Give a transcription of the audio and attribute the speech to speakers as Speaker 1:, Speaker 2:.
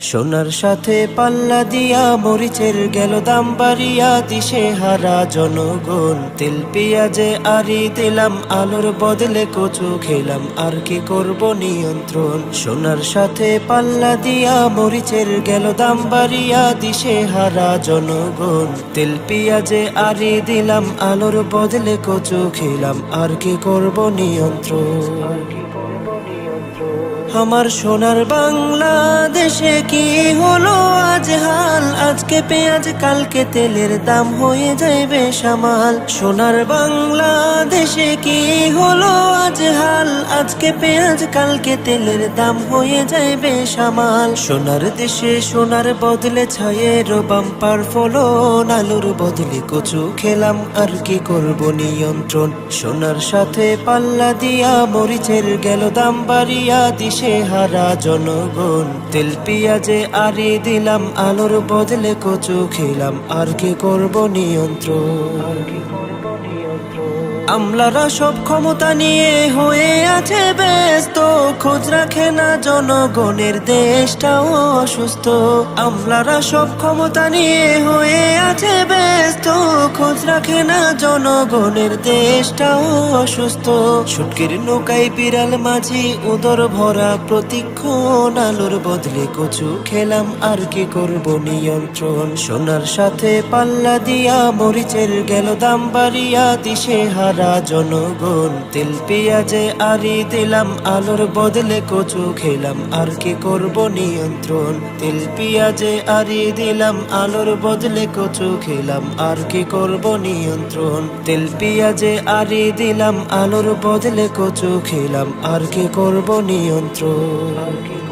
Speaker 1: সোনার সাথে পাল্লা দিয়া মরিচের গেল দাম বাড়িয়া দিশে হারা জনগণ। তেল পেঁয়াজে আরি দিলাম, আলোর বদলে কচু খেলাম, আর কি করব নিয়ন্ত্রণ? সোনার সাথে পাল্লা দিয়া মরিচের গেল দাম বাড়িয়া দিশে হারা জনগণ। তেল পেঁয়াজে আরি দিলাম, আলোর বদলে কচু খেলাম, আর কি করব নিয়ন্ত্রণ? আমার সোনার বাংলাদেশে কি হলো আজ হাল? আজকে পেঁয়াজ, কালকে তেলের দাম হয়ে যাইবে সামাল সোনার বাংলাদেশে কি হলো আজ হাল? আজকে পেঁয়াজ, কালকে তেলের দাম হয়ে যাইবে সামাল সোনার দেশে সোনার বদলে ছায়ের বাম্পার ফলন, আলুর বদলে কচু খেলাম, আর কি করব নিয়ন্ত্রণ? সোনার সাথে পাল্লা দিয়া মরিচের গেল দাম বাড়িয়া দিশে হারা জনগণ, তেল, পেঁয়াজে আরি দিলাম, আলোর বদলে কচু খেলাম, আর কি করব নিয়ন্ত্রণ? আমলারা সব ক্ষমতা নিয়ে হয়ে আছে ব্যস্ত। খোঁজ রাখে না জনগণের দেশটাও অসুস্থ। আমলারা সব ক্ষমতা নিয়ে হয়ে আছে ব্যস্ত। খোঁজ রাখে না জনগণের দেশটাও অসুস্থ। সুটকির নৌকায় বিড়াল মাঝি উদর ভরা প্রতিক্ষণ আলোর বদলে কচু খেলাম, আর কি করব নিয়ন্ত্রণ? সোনার সাথে পাল্লা দিয়া মরিচের গেল দাম বাড়িয়া দিশে হারা জনগণ, তেল পেঁয়াজে আরি দিলাম, আলোর বদলে কচু খেলাম, আর কি করব নিয়ন্ত্রণ? তেল পেঁয়াজে আরি দিলাম, আলোর বদলে কচু খেলাম, আর কি করব নিয়ন্ত্রণ? তেল পেঁয়াজে আরি দিলাম, আলোর বদলে কচু খেলাম, আর কি করব নিয়ন্ত্রণ?